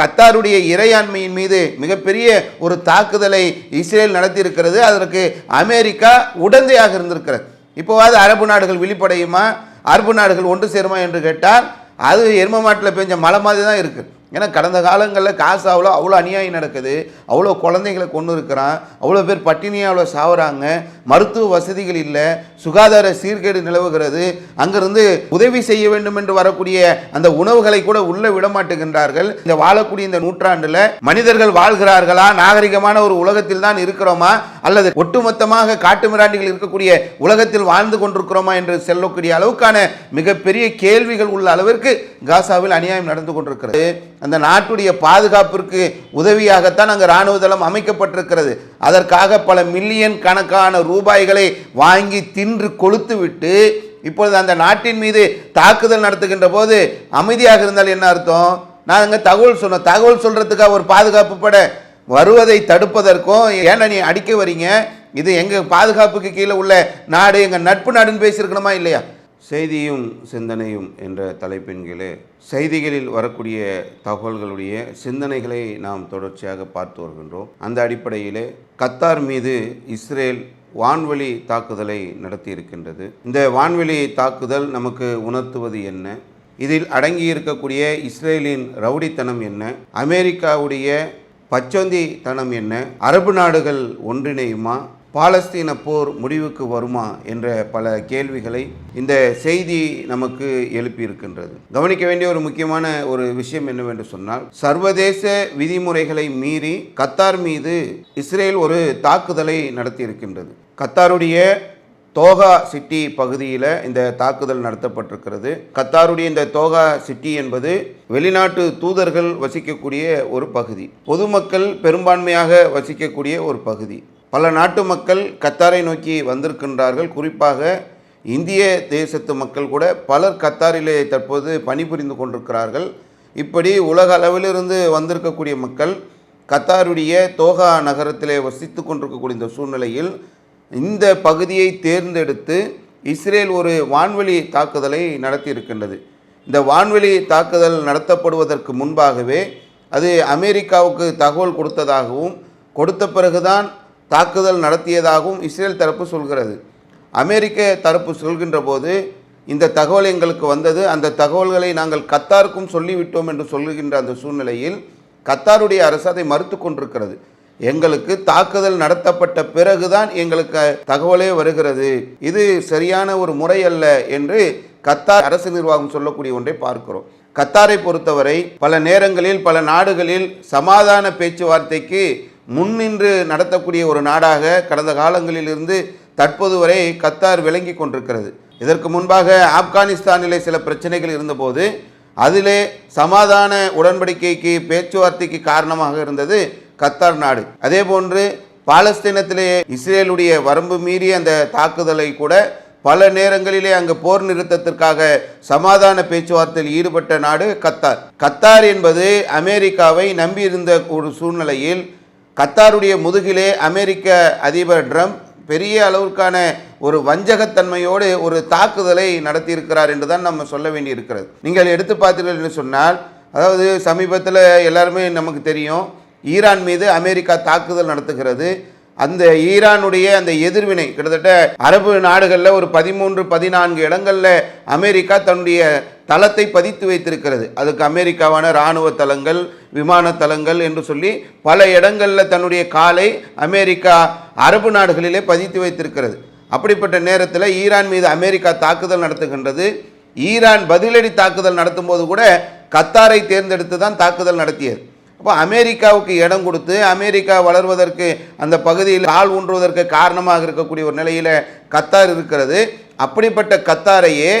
கத்தாருடைய இறையாண்மையின் மீது மிகப்பெரிய ஒரு தாக்குதலை இஸ்ரேல் நடத்தியிருக்கிறது. அதற்கு அமெரிக்கா உடந்தையாக இருந்திருக்கிறது. இப்போவாது அரபு நாடுகள் விழிப்படையுமா? அரபு நாடுகள் ஒன்று சேருமா என்று கேட்டால் அது எரும மாட்டில் பெஞ்ச மழை மாதிரி தான் இருக்குது ஏன்னா கடந்த காலங்களில் காசு அவ்வளோ அநியாயம் நடக்குது. அவ்வளோ குழந்தைங்களை கொண்டு இருக்கிறான் அவ்வளோ பேர் பட்டினியாவில் சாவுறாங்க. மருத்துவ வசதிகள் இல்லை. சுகாதார சீர்கேடு நிலவுகிறது. அங்கிருந்து உதவி செய்ய வேண்டும் என்று வரக்கூடிய அந்த உணவுகளை கூட உள்ள விட மாட்டுகின்றார்கள் இந்த வாழக்கூடிய இந்த நூற்றாண்டில் மனிதர்கள் வாழ்கிறார்களா? நாகரிகமான ஒரு உலகத்தில் தான் இருக்கிறோமா? அல்லது ஒட்டுமொத்தமாக காட்டு மிராண்டிகள் இருக்கக்கூடிய உலகத்தில் வாழ்ந்து கொண்டிருக்கிறோமா என்று சொல்லக்கூடிய அளவுக்கான மிகப்பெரிய கேள்விகள் உள்ள அளவிற்கு காசாவில் அநியாயம் நடந்து கொண்டிருக்கிறது. அந்த நாட்டுடைய பாதுகாப்பிற்கு உதவியாகத்தான் அங்கு இராணுவ தளம் அமைக்கப்பட்டிருக்கிறது. அதற்காக பல மில்லியன் கணக்கான ரூபாய்களை வாங்கி தின்று கொளுத்துவிட்டு இப்பொழுது அந்த நாட்டின் மீது தாக்குதல் நடத்துகின்ற போது அமைதியாக இருந்தால் என்ன அர்த்தம்? நான் அங்கே தகவல் சொன்னோம் தகவல் சொல்கிறதுக்காக ஒரு பாதுகாப்பு பட வருவதை தடுப்பதற்கும் ஏன்னா நீ அடிக்க வரீங்க? இது எங்கள் பாதுகாப்புக்கு கீழே உள்ள நாடு எங்கள் நட்பு நாடுன்னு பேசியிருக்கணுமா இல்லையா? செய்தியும் சிந்தனையும் என்ற தலைப்பின் கீழே செய்திகளில் வரக்கூடிய தகவல்களுடைய சிந்தனைகளை நாம் தொடர்ச்சியாக பார்த்து வருகின்றோம். அந்த அடிப்படையிலே கத்தார் மீது இஸ்ரேல் வான்வெளி தாக்குதலை நடத்தி இருக்கின்றது இந்த வான்வெளி தாக்குதல் நமக்கு உணர்த்துவது என்ன? இதில் அடங்கி இருக்கக்கூடிய இஸ்ரேலின் ரவுடித்தனம் என்ன? அமெரிக்காவுடைய பச்சொந்தித்தனம் என்ன? அரபு நாடுகள் ஒன்றிணையுமா? பாலஸ்தீன போர் முடிவுக்கு வருமா என்ற பல கேள்விகளை இந்த செய்தி நமக்கு எழுப்பியிருக்கின்றது. கவனிக்க வேண்டிய ஒரு முக்கியமான ஒரு விஷயம் என்னவென்று சொன்னால் சர்வதேச விதிமுறைகளை மீறி கத்தார் மீது இஸ்ரேல் ஒரு தாக்குதலை நடத்தியிருக்கின்றது. கத்தாருடைய தோகா சிட்டி பகுதியில் இந்த தாக்குதல் நடத்தப்பட்டிருக்கிறது. கத்தாருடைய இந்த தோகா சிட்டி என்பது வெளிநாட்டு தூதர்கள் வசிக்கக்கூடிய ஒரு பகுதி. பொதுமக்கள் பெரும்பான்மையாக வசிக்கக்கூடிய ஒரு பகுதி. பல நாட்டு மக்கள் கத்தாரை நோக்கி வந்திருக்கின்றார்கள். குறிப்பாக இந்திய தேசத்து மக்கள் கூட பலர் கத்தாரிலே தற்போது பணிபுரிந்து கொண்டிருக்கிறார்கள். இப்படி உலக அளவிலிருந்து வந்திருக்கக்கூடிய மக்கள் கத்தாருடைய தோகா நகரத்திலே வசித்து கொண்டிருக்கக்கூடிய இந்த சூழ்நிலையில் இந்த பகுதியை தேர்ந்தெடுத்து இஸ்ரேல் ஒரு வான்வெளி தாக்குதலை நடத்தியிருக்கின்றது. இந்த வான்வெளி தாக்குதல் நடத்தப்படுவதற்கு முன்பாகவே அது அமெரிக்காவுக்கு தகவல் கொடுத்ததாகவும் கொடுத்த பிறகுதான் தாக்குதல் நடத்தியதாகவும் இஸ்ரேல் தரப்பு சொல்கிறது. அமெரிக்க தரப்பு சொல்கின்ற போது இந்த தகவல் எங்களுக்கு வந்தது அந்த தகவல்களை நாங்கள் கத்தாருக்கும் சொல்லிவிட்டோம் என்று சொல்லுகின்ற அந்த சூழ்நிலையில் கத்தாருடைய அரசு அதை மறுத்து கொண்டிருக்கிறது. எங்களுக்கு தாக்குதல் நடத்தப்பட்ட பிறகுதான் எங்களுக்கு தகவலே வருகிறது. இது சரியான ஒரு முறை அல்ல என்று கத்தார் அரசு நிர்வாகம் சொல்லக்கூடிய ஒன்றை பார்க்கிறோம். கத்தாரை பொறுத்தவரை பல நேரங்களில் பல நாடுகளில் சமாதான பேச்சுவார்த்தைக்கு முன்னின்று நடத்தக்கூடிய ஒரு நாடாக கடந்த காலங்களிலிருந்து தற்போது வரை கத்தார் விளங்கி கொண்டிருக்கிறது. இதற்கு முன்பாக ஆப்கானிஸ்தானிலே சில பிரச்சனைகள் இருந்தபோது அதிலே சமாதான உடன்படிக்கைக்கு பேச்சுவார்த்தைக்கு காரணமாக இருந்தது கத்தார் நாடு. அதே போன்று பாலஸ்தீனத்திலே இஸ்ரேலுடைய வரம்பு மீறிய அந்த தாக்குதலை கூட பல நேரங்களிலே அங்கு போர் நிறுத்தத்திற்காக சமாதான பேச்சுவார்த்தையில் ஈடுபட்ட நாடு கத்தார். கத்தார் என்பது அமெரிக்காவை நம்பியிருந்த ஒரு சூழ்நிலையில் கத்தாருடைய முதுகிலே அமெரிக்க அதிபர் ட்ரம்ப் பெரிய அளவிற்கான ஒரு வஞ்சகத்தன்மையோடு ஒரு தாக்குதலை நடத்தியிருக்கிறார் என்று தான் நம்ம சொல்ல வேண்டி இருக்கிறது நீங்கள் எடுத்து பார்த்தீர்கள் என்று சொன்னால் அதாவது சமீபத்தில் எல்லாருமே நமக்கு தெரியும் ஈரான் மீது அமெரிக்கா தாக்குதல் நடத்துகிறது. அந்த ஈரானுடைய அந்த எதிர்வினை கிட்டத்தட்ட அரபு நாடுகளில் ஒரு பதிமூன்று பதினான்கு இடங்களில் அமெரிக்கா தன்னுடைய தளத்தை பதித்து வைத்திருக்கிறது. அதுக்கு அமெரிக்காவான இராணுவ தளங்கள் விமான தளங்கள் என்று சொல்லி பல இடங்களில் தன்னுடைய காலை அமெரிக்கா அரபு நாடுகளிலே பதித்து வைத்திருக்கிறது. அப்படிப்பட்ட நேரத்தில் ஈரான் மீது அமெரிக்கா தாக்குதல் நடத்துகின்றது. ஈரான் பதிலடி தாக்குதல் நடத்தும்போது கூட கத்தாரை தேர்ந்தெடுத்து தான் தாக்குதல் நடத்தியது. அப்போ அமெரிக்காவுக்கு இடம் கொடுத்து அமெரிக்கா வளர்வதற்கு அந்த பகுதியில் ஆள் ஊன்றுவதற்கு காரணமாக இருக்கக்கூடிய ஒரு நிலையில் கத்தார் இருக்கிறது. அப்படிப்பட்ட கத்தாரையே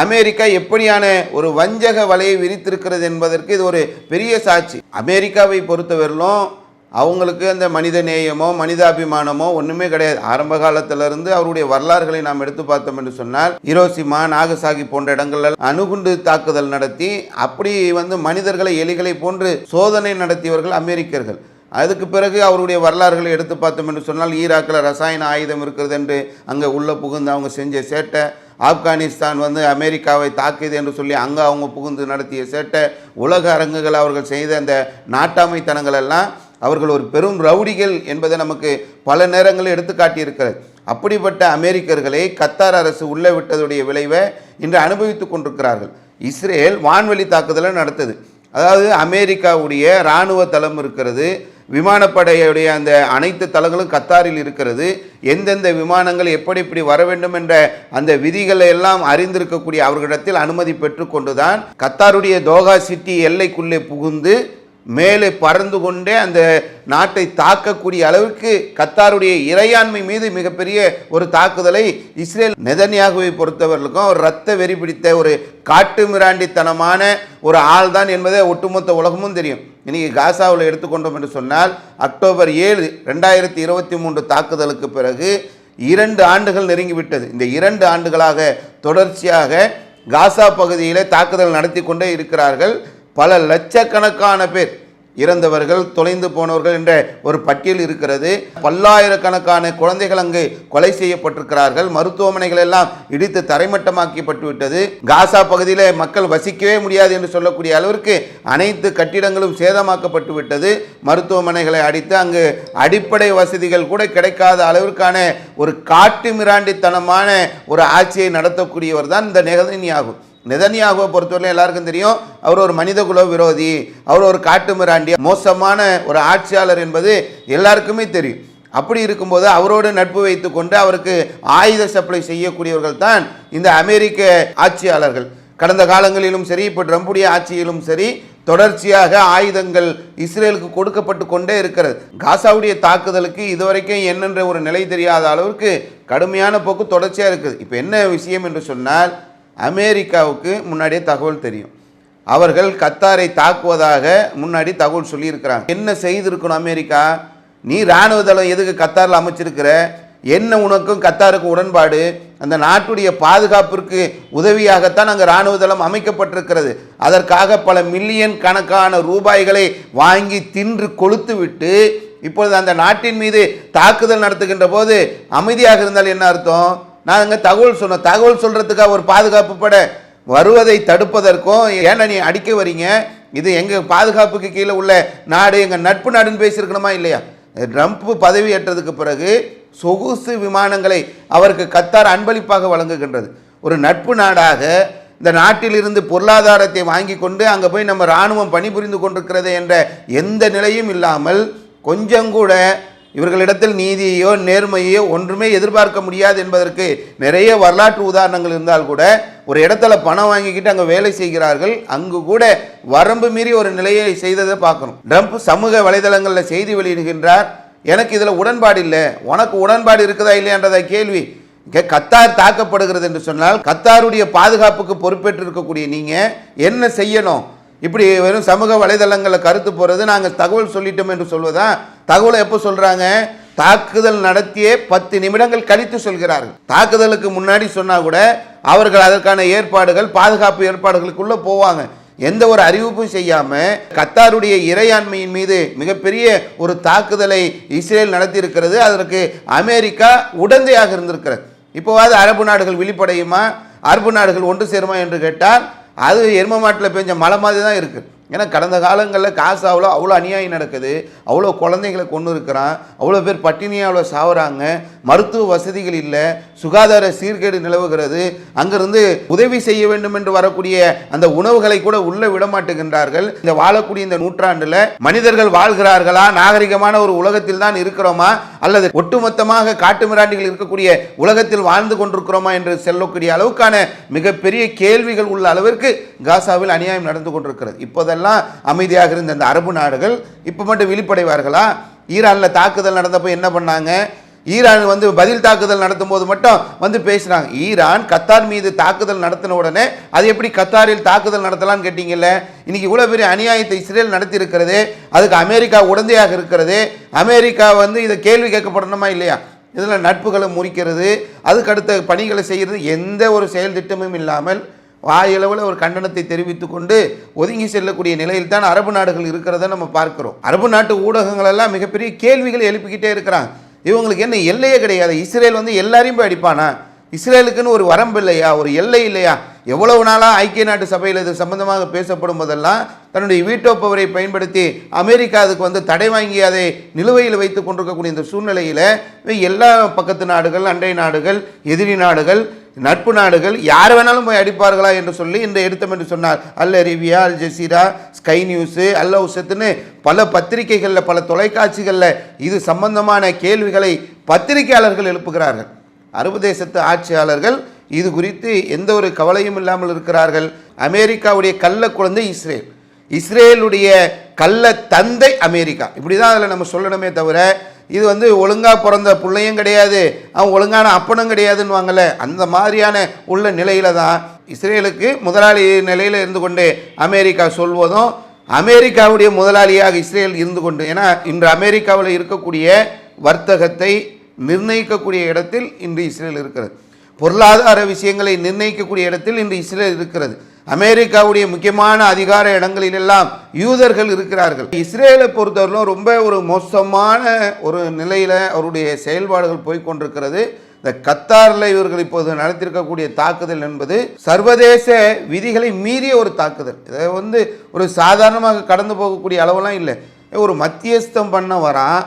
அமெரிக்கா எப்படியான ஒரு வஞ்சக வலையை விரித்திருக்கிறது என்பதற்கு இது ஒரு பெரிய சாட்சி. அமெரிக்காவை பொறுத்தவரையிலும் அவங்களுக்கு அந்த மனித நேயமோ மனிதாபிமானமோ ஒன்றுமே கிடையாது. ஆரம்ப காலத்திலிருந்து அவருடைய வரலாறுகளை நாம் எடுத்து பார்த்தோம் என்று சொன்னால் ஹிரோசிமா நாகசாகி போன்ற இடங்களில் அணுகுண்டு தாக்குதல் நடத்தி அப்படி வந்து மனிதர்களை எலிகளை போன்று சோதனை நடத்தியவர்கள் அமெரிக்கர்கள். அதுக்கு பிறகு அவருடைய வரலாறுகளை எடுத்து பார்த்தோம் என்று சொன்னால் ஈராக்கில் ரசாயன ஆயுதம் இருக்கிறது என்று அங்கே உள்ளே புகுந்து அவங்க செஞ்ச சேட்டை ஆப்கானிஸ்தான் வந்து அமெரிக்காவை தாக்கியது என்று சொல்லி அங்கே அவங்க புகுந்து நடத்திய சேட்டை உலக அரங்குகள் அவர்கள் செய்த அந்த நாட்டாமைத்தனங்கள் எல்லாம் அவர்கள் ஒரு பெரும் ரவுடிகள் என்பதை நமக்கு பல நேரங்களில் எடுத்துக்காட்டியிருக்கிறது அப்படிப்பட்ட அமெரிக்கர்களை கத்தார் அரசு உள்ளே விட்டதுடைய விளைவை இன்று அனுபவித்துக் கொண்டிருக்கிறார்கள். இஸ்ரேல் வான்வெளி தாக்குதலை நடத்துது. அதாவது அமெரிக்காவுடைய இராணுவ தளம் இருக்கிறது. விமானப்படையுடைய அந்த அனைத்து தளங்களும் கத்தாரில் இருக்கிறது. எந்தெந்த விமானங்கள் எப்படி இப்படி வர வேண்டும் என்ற அந்த விதிகளை எல்லாம் அறிந்திருக்கக்கூடிய அவர்களிடத்தில் அனுமதி பெற்றுக்கொண்டுதான் கத்தாருடைய தோகா சிட்டி எல்லைக்குள்ளே புகுந்து மேலே பறந்து கொண்டே அந்த நாட்டை தாக்கக்கூடிய அளவுக்கு கத்தாருடைய இறையாண்மை மீது மிகப்பெரிய ஒரு தாக்குதலை இஸ்ரேல் நெதன்யாகுவை பொறுத்தவர்களுக்கும் ஒரு ரத்த வெறி பிடித்த ஒரு காட்டு மிராண்டித்தனமான ஒரு ஆள் தான் என்பதை ஒட்டுமொத்த உலகமும் தெரியும். இன்னைக்கு காசாவில் எடுத்துக்கொண்டோம் என்று சொன்னால் அக்டோபர் ஏழு ரெண்டாயிரத்தி இருபத்தி மூன்று தாக்குதலுக்கு பிறகு இரண்டு ஆண்டுகள் நெருங்கிவிட்டது. இந்த இரண்டு ஆண்டுகளாக தொடர்ச்சியாக காசா பகுதியிலே தாக்குதல் நடத்தி கொண்டே இருக்கிறார்கள். பல லட்சக்கணக்கான பேர் இறந்தவர்கள் தொலைந்து போனவர்கள் என்ற ஒரு பட்டியல் இருக்கிறது. பல்லாயிரக்கணக்கான குழந்தைகள் அங்கு கொலை செய்யப்பட்டிருக்கிறார்கள். மருத்துவமனைகள் எல்லாம் இடித்து தரைமட்டமாக்கப்பட்டு விட்டது காசா பகுதியிலே மக்கள் வசிக்கவே முடியாது என்று சொல்லக்கூடிய அளவிற்கு அனைத்து கட்டிடங்களும் சேதமாக்கப்பட்டு விட்டது மருத்துவமனைகளை அடித்து அங்கு அடிப்படை வசதிகள் கூட கிடைக்காத அளவிற்கான ஒரு காட்டு மிராண்டித்தனமான ஒரு ஆட்சியை நடத்தக்கூடியவர் தான் இந்த நெகதனியாகும். நெதன்யாகுவை பொறுத்தவரை எல்லாருக்கும் தெரியும் அவர் ஒரு மனிதகுல விரோதி அவர் ஒரு காட்டு மிராண்டி மோசமான ஒரு ஆட்சியாளர் என்பது எல்லாருக்குமே தெரியும். அப்படி இருக்கும்போது அவரோடு நட்பு வைத்துக்கொண்டு அவருக்கு ஆயுத சப்ளை செய்யக்கூடியவர்கள் தான் இந்த அமெரிக்க ஆட்சியாளர்கள். கடந்த காலங்களிலும் சரி இப்போ ட்ரம்புடைய ஆட்சியிலும் சரி தொடர்ச்சியாக ஆயுதங்கள் இஸ்ரேலுக்கு கொடுக்கப்பட்டு கொண்டே இருக்கிறது. காசாவுடைய தாக்குதலுக்கு இதுவரைக்கும் என்னென்ற ஒரு நிலை தெரியாத அளவுக்கு கடுமையான போக்கு தொடர்ச்சியாக இருக்குது. இப்போ என்ன விஷயம் என்று சொன்னால் அமெரிக்காவுக்கு முன்னாடியே தகவல் தெரியும். அவர்கள் கத்தாரை தாக்குவதாக முன்னாடி தகவல் சொல்லியிருக்கிறாங்க. என்ன செய்திருக்கணும் அமெரிக்கா? நீ இராணுவ தளம் எதுக்கு கத்தாரில் அமைச்சிருக்கிற? என்ன உனக்கும் கத்தாருக்கும் உடன்பாடு? அந்த நாட்டுடைய பாதுகாப்பிற்கு உதவியாகத்தான் அங்கே இராணுவ தளம் அமைக்கப்பட்டிருக்கிறது. அதற்காக பல மில்லியன் கணக்கான ரூபாய்களை வாங்கி தின்று கொளுத்து விட்டு இப்பொழுது அந்த நாட்டின் மீது தாக்குதல் நடத்துகின்ற போது அமைதியாக இருந்தால் என்ன அர்த்தம்? நாங்கள் தகவல் சொன்னோம் தகவல் சொல்கிறதுக்காக ஒரு பாதுகாப்பு பட வருவதை தடுப்பதற்கும் ஏன்னா நீ அடிக்க வரீங்க? இது எங்கள் பாதுகாப்புக்கு கீழே உள்ள நாடு எங்கள் நட்பு நாடுன்னு பேசியிருக்கணுமா இல்லையா? ட்ரம்ப் பதவி ஏற்றதுக்கு பிறகு சொகுசு விமானங்களை அவருக்கு கத்தார் அன்பளிப்பாக வழங்குகின்றது. ஒரு நட்பு நாடாக இந்த நாட்டிலிருந்து பொருளாதாரத்தை வாங்கி கொண்டு அங்கே போய் நம்ம இராணுவம் பணிபுரிந்து கொண்டிருக்கிறது என்ற எந்த நிலையும் இல்லாமல் கொஞ்சம் கூட இவர்களிடத்தில் நீதியையோ நேர்மையோ ஒன்றுமே எதிர்பார்க்க முடியாது என்பதற்கு நிறைய வரலாற்று உதாரணங்கள் இருந்தால் கூட ஒரு இடத்துல பணம் வாங்கிக்கிட்டு அங்கே வேலை செய்கிறார்கள் அங்கு கூட வரம்பு மீறி ஒரு நிலையை செய்ததை பார்க்கணும். ட்ரம்ப் சமூக வலைதளங்களில் செய்தி வெளியிடுகின்றார் எனக்கு இதில் உடன்பாடு இல்லை. உனக்கு உடன்பாடு இருக்குதா இல்லையான்றத கேள்வி இங்கே கத்தார் தாக்கப்படுகிறது என்று சொன்னால் கத்தாருடைய பாதுகாப்புக்கு பொறுப்பேற்று இருக்கக்கூடிய நீங்கள் என்ன செய்யணும்? இப்படி வெறும் சமூக வலைதளங்களில் கருத்து போகிறது நாங்கள் தகவல் சொல்லிட்டோம் என்று சொல்வதா? தகவலை எப்போ சொல்கிறாங்க தாக்குதல் நடத்திய பத்து நிமிடங்கள் கழித்து சொல்கிறார்கள். தாக்குதலுக்கு முன்னாடி சொன்னால் கூட அவர்கள் அதற்கான ஏற்பாடுகள் பாதுகாப்பு ஏற்பாடுகளுக்குள்ளே போவாங்க. எந்த ஒரு அறிவிப்பும் செய்யாமல் கத்தாருடைய இறையாண்மையின் மீது மிகப்பெரிய ஒரு தாக்குதலை இஸ்ரேல் நடத்தியிருக்கிறது. அதற்கு அமெரிக்கா உடந்தையாக இருந்திருக்கிறது. இப்போவாது அரபு நாடுகள் விழிப்படையுமா? அரபு நாடுகள் ஒன்று சேருமா என்று கேட்டால் அது எரும மாட்டில் பெஞ்ச மழை மாதிரி தான் இருக்குது ஏன்னா கடந்த காலங்களில் காசாவில் அவ்வளோ அநியாயம் நடக்குது. அவ்வளோ குழந்தைங்களை கொண்டு இருக்கிறான். அவ்வளோ பேர் பட்டினியாவில் சாவுறாங்க. மருத்துவ வசதிகள் இல்லை. சுகாதார சீர்கேடு நிலவுகிறது. அங்கிருந்து உதவி செய்ய வேண்டும் என்று வரக்கூடிய அந்த உணவுகளை கூட உள்ள விடமாட்டுகின்றார்கள் இந்த வாழக்கூடிய இந்த நூற்றாண்டில் மனிதர்கள் வாழ்கிறார்களா? நாகரிகமான ஒரு உலகத்தில் தான் இருக்கிறோமா? அல்லது ஒட்டுமொத்தமாக காட்டு மிராண்டிகள் இருக்கக்கூடிய உலகத்தில் வாழ்ந்து கொண்டிருக்கிறோமா என்று சொல்லக்கூடிய அளவுக்கான மிகப்பெரிய கேள்விகள் உள்ள அளவிற்கு காசாவில் அநியாயம் நடந்து கொண்டிருக்கிறது. இப்போதெல்லாம் அமைதியாக இருந்த அந்த அரபு நாடுகள் இப்போ மட்டும் விழிப்படைவார்களா? ஈரானில் தாக்குதல் நடந்தப்போ என்ன பண்ணாங்க? ஈரான் வந்து பதில் தாக்குதல் நடத்தும் போது மட்டும் வந்து பேசுகிறாங்க ஈரான் கத்தார் மீது தாக்குதல் நடத்தின உடனே அது எப்படி கத்தாரில் தாக்குதல் நடத்தலாம்னு கேட்டிங்கல்ல? இன்னைக்கு இவ்வளோ பெரிய அநியாயத்தை இஸ்ரேல் நடத்தியிருக்கிறது. அதுக்கு அமெரிக்கா உடந்தையாக இருக்கிறது. அமெரிக்கா வந்து இதை கேள்வி கேட்கப்படணுமா இல்லையா? இதில் நட்புகளை முறிக்கிறது. அதுக்கு அடுத்த பணிகளை செய்கிறது. எந்த ஒரு செயல் திட்டமும் இல்லாமல் வாயளவில் ஒரு கண்டனத்தை தெரிவித்து கொண்டு ஒதுங்கி செல்லக்கூடிய நிலையில் தான் அரபு நாடுகள் இருக்கிறத நம்ம பார்க்கிறோம். அரபு நாட்டு ஊடகங்கள் எல்லாம் மிகப்பெரிய கேள்விகளை எழுப்பிக்கிட்டே இருக்கிறாங்க. இவங்களுக்கு என்ன எல்லையே கிடையாது. இஸ்ரேல் வந்து எல்லாரையும் போய் அடிப்பானா? இஸ்ரேலுக்குன்னு ஒரு வரம்பு இல்லையா? ஒரு எல்லை இல்லையா? எவ்வளவு நாளாக ஐக்கிய நாட்டு சபையில் இது சம்பந்தமாக பேசப்படும் போதெல்லாம் தன்னுடைய வீட்டோ பவரை பயன்படுத்தி அமெரிக்கா அதுக்கு வந்து தடை வாங்கி அதை நிலுவையில் வைத்து கொண்டிருக்கக்கூடிய இந்த சூழ்நிலையில் எல்லா பக்கத்து நாடுகள் அண்டை நாடுகள் எதிரி நாடுகள் நட்பு நாடுகள் யார் வேணாலும் போய் அடிப்பார்களா என்று சொல்லி இந்த எடுத்தம் என்று சொன்னார். Al Arabiya Al Jazeera Sky News Al ஹவுசத்துன்னு பல பத்திரிகைகளில் பல தொலைக்காட்சிகளில் இது சம்பந்தமான கேள்விகளை பத்திரிகையாளர்கள் எழுப்புகிறார்கள். அரபு தேசத்து ஆட்சியாளர்கள் இது குறித்து எந்த ஒரு கவலையும் இல்லாமல் இருக்கிறார்கள். அமெரிக்காவுடைய கள்ள குழந்தை இஸ்ரேல். இஸ்ரேலுடைய கள்ள தந்தை அமெரிக்கா. இப்படி தான் அதில் நம்ம சொல்லணுமே தவிர இது வந்து ஒழுங்காக பிறந்த பிள்ளையும் கிடையாது அவன் ஒழுங்கான அப்பனும் கிடையாதுன்னு அந்த மாதிரியான உள்ள நிலையில தான் இஸ்ரேலுக்கு முதலாளி நிலையில் இருந்து கொண்டு அமெரிக்கா சொல்வதும் அமெரிக்காவுடைய முதலாளியாக இஸ்ரேல் இருந்து கொண்டு ஏன்னா இன்று அமெரிக்காவில் இருக்கக்கூடிய வர்த்தகத்தை நிர்ணயிக்கக்கூடிய இடத்தில் இன்று இஸ்ரேல் இருக்கிறது. பொருளாதார விஷயங்களை நிர்ணயிக்கக்கூடிய இடத்தில் இன்று இஸ்ரேல் இருக்கிறது. அமெரிக்காவுடைய முக்கியமான அதிகார இடங்களிலெல்லாம் யூதர்கள் இருக்கிறார்கள். இஸ்ரேலை பொறுத்தவரையிலும் ரொம்ப ஒரு மோசமான ஒரு நிலையில் அவருடைய செயல்பாடுகள் போய்கொண்டிருக்கிறது. இந்த கத்தாரில் இவர்கள் இப்போது நடத்தியிருக்கக்கூடிய தாக்குதல் என்பது சர்வதேச விதிகளை மீறிய ஒரு தாக்குதல். இதை வந்து ஒரு சாதாரணமாக கடந்து போகக்கூடிய அளவெல்லாம் இல்லை. ஒரு மத்தியஸ்தம் பண்ண வரான்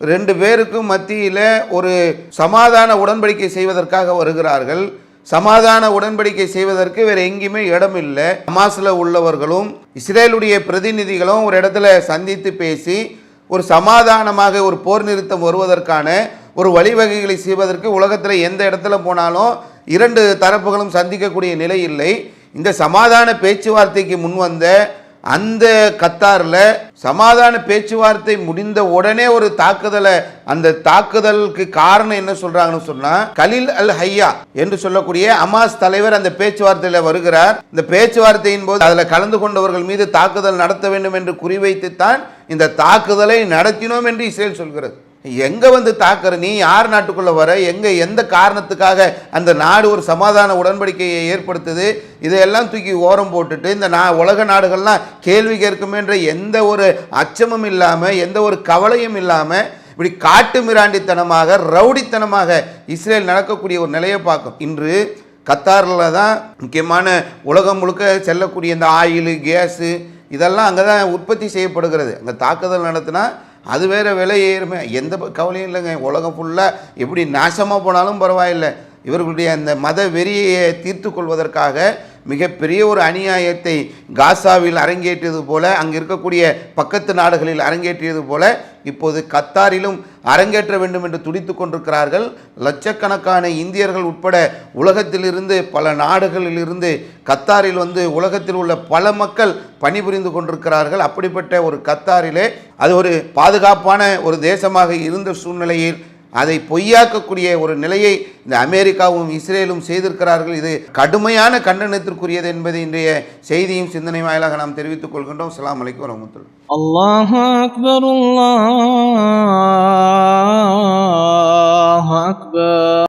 ரெண்டு பேருக்கும் மத்தியில் ஒரு சமாதான உடன்படிக்கை செய்வதற்காக வருகிறார்கள். சமாதான உடன்படிக்கை செய்வதற்கு வேறு எங்கேயுமே இடம் இல்லை ஹமாஸில் உள்ளவர்களும் இஸ்ரேலுடைய பிரதிநிதிகளும் ஒரு இடத்துல சந்தித்து பேசி ஒரு சமாதானமாக ஒரு போர் நிறுத்தம் வருவதற்கான ஒரு வழிவகைகளை செய்வதற்கு உலகத்தில் எந்த இடத்துல போனாலும் இரண்டு தரப்புகளும் சந்திக்கக்கூடிய நிலை இல்லை. இந்த சமாதான பேச்சுவார்த்தைக்கு முன்வந்த அந்த கத்தாரில் சமாதான பேச்சுவார்த்தை முடிந்த உடனே ஒரு தாக்குதலை அந்த தாக்குதலுக்கு காரணம் என்ன சொல்றாங்கன்னு சொன்னா கலில் அல் ஹையா என்று சொல்லக்கூடிய அமாஸ் தலைவர் அந்த பேச்சுவார்த்தையில் வருகிறார். இந்த பேச்சுவார்த்தையின் போது அதில் கலந்து கொண்டவர்கள் மீது தாக்குதல் நடத்த வேண்டும் என்று குறிவைத்துத்தான் இந்த தாக்குதலை நடத்தினோம் என்று இஸ்ரேல் சொல்கிறது. எங்கே வந்து தாக்குற? நீ யார் நாட்டுக்குள்ளே வர? எங்கே எந்த காரணத்துக்காக அந்த நாடு ஒரு சமாதான உடன்படிக்கையை ஏற்படுத்துது? இதையெல்லாம் தூக்கி ஓரம் போட்டுட்டு இந்த நா உலக நாடுகள்லாம் கேள்வி கேட்குமேன்ற எந்த ஒரு அச்சமும் இல்லாமல் எந்த ஒரு கவலையும் இல்லாமல் இப்படி காட்டு மிராண்டித்தனமாக ரவுடித்தனமாக இஸ்ரேல் நடக்கக்கூடிய ஒரு நிலையை பார்க்கும். இன்று கத்தாரில் தான் முக்கியமான உலகம் முழுக்க செல்லக்கூடிய இந்த ஆயில் கேஸு இதெல்லாம் அங்கே தான் உற்பத்தி செய்யப்படுகிறது. அங்கே தாக்குதல் நடத்தினா அது வேறு விலை ஏறுமே. எந்த கவலையும் இல்லைங்க. உலகம் ஃபுல்லாக எப்படி நாசமாக போனாலும் பரவாயில்லை. இவர்களுடைய அந்த மத வெறியை தீர்த்து கொள்வதற்காக மிகப்பெரிய ஒரு அநியாயத்தை காசாவில் அரங்கேற்றியது போல அங்கே இருக்கக்கூடிய பக்கத்து நாடுகளில் அரங்கேற்றியது போல இப்போது கத்தாரிலும் அரங்கேற்ற வேண்டும் என்று துடித்து கொண்டிருக்கிறார்கள். லட்சக்கணக்கான இந்தியர்கள் உட்பட உலகத்திலிருந்து பல நாடுகளிலிருந்து கத்தாரில் வந்து உலகத்தில் உள்ள பல மக்கள் பணிபுரிந்து கொண்டிருக்கிறார்கள். அப்படிப்பட்ட ஒரு கத்தாரிலே அது ஒரு பாதுகாப்பான ஒரு தேசமாக இருந்த சூழ்நிலையில் அதை பொய்யாக்கக்கூடிய ஒரு நிலையை இந்த அமெரிக்காவும் இஸ்ரேலும் செய்திருக்கிறார்கள். இது கடுமையான கண்டனத்திற்குரியது என்பது இன்றைய செய்தியும் சிந்தனை வாயிலாக நாம் தெரிவித்துக் கொள்கின்றோம். அஸ்லாம் வலைக்கு வரமத்துள்ள அல்லாஹ் அக்பர் அல்லாஹ் அக்பர்.